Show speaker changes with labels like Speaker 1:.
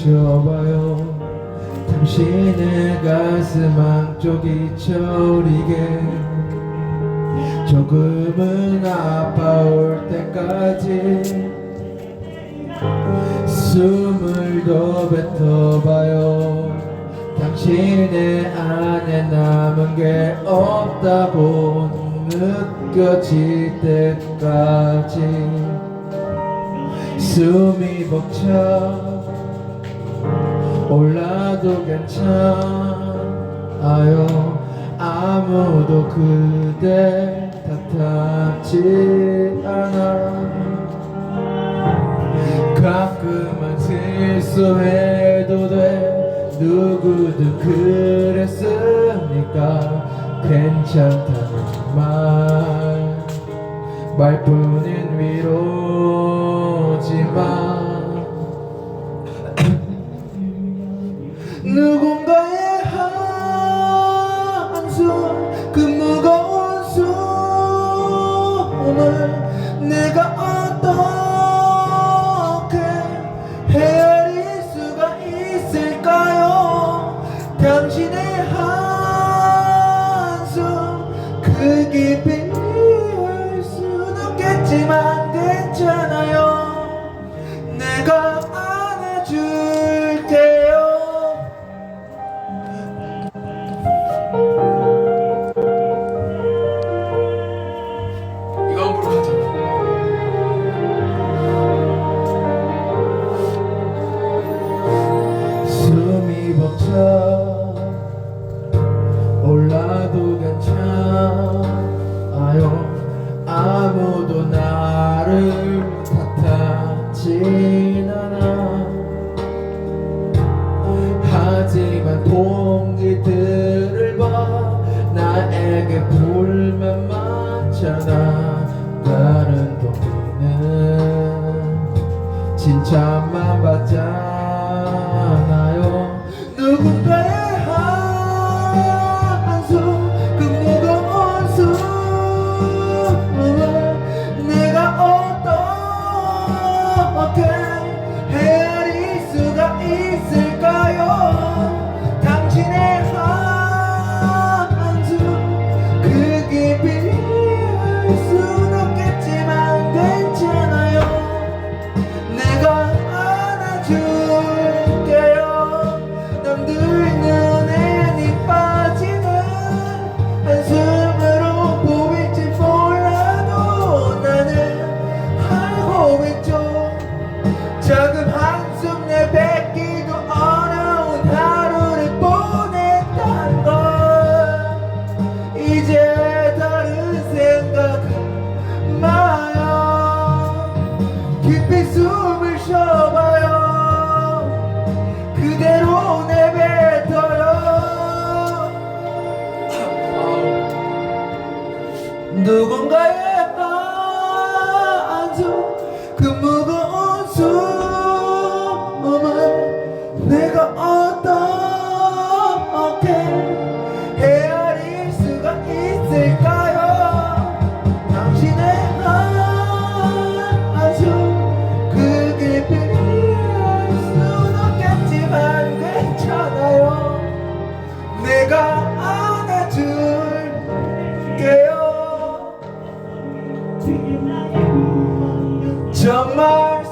Speaker 1: 쉬어봐요. 당신의 가슴 한쪽이 저리게. 조금은 아파올 때까지 숨을 더 뱉어봐요. 당신의 안에 남은 게 없다고 느껴질 때까지 숨이 벅차 올라도 괜찮아요. 아무도 그대 탓하지 않아. 가끔은 실수해도 돼. 누구도 그랬으니까 괜찮다는 말. 말뿐인 그 깊이 이해할 순 없겠지만 Peter. 생각은 마요. 깊이 숨을 쉬어봐요. 그대로 내뱉어요. 누군 내가 안아줄게요. 정말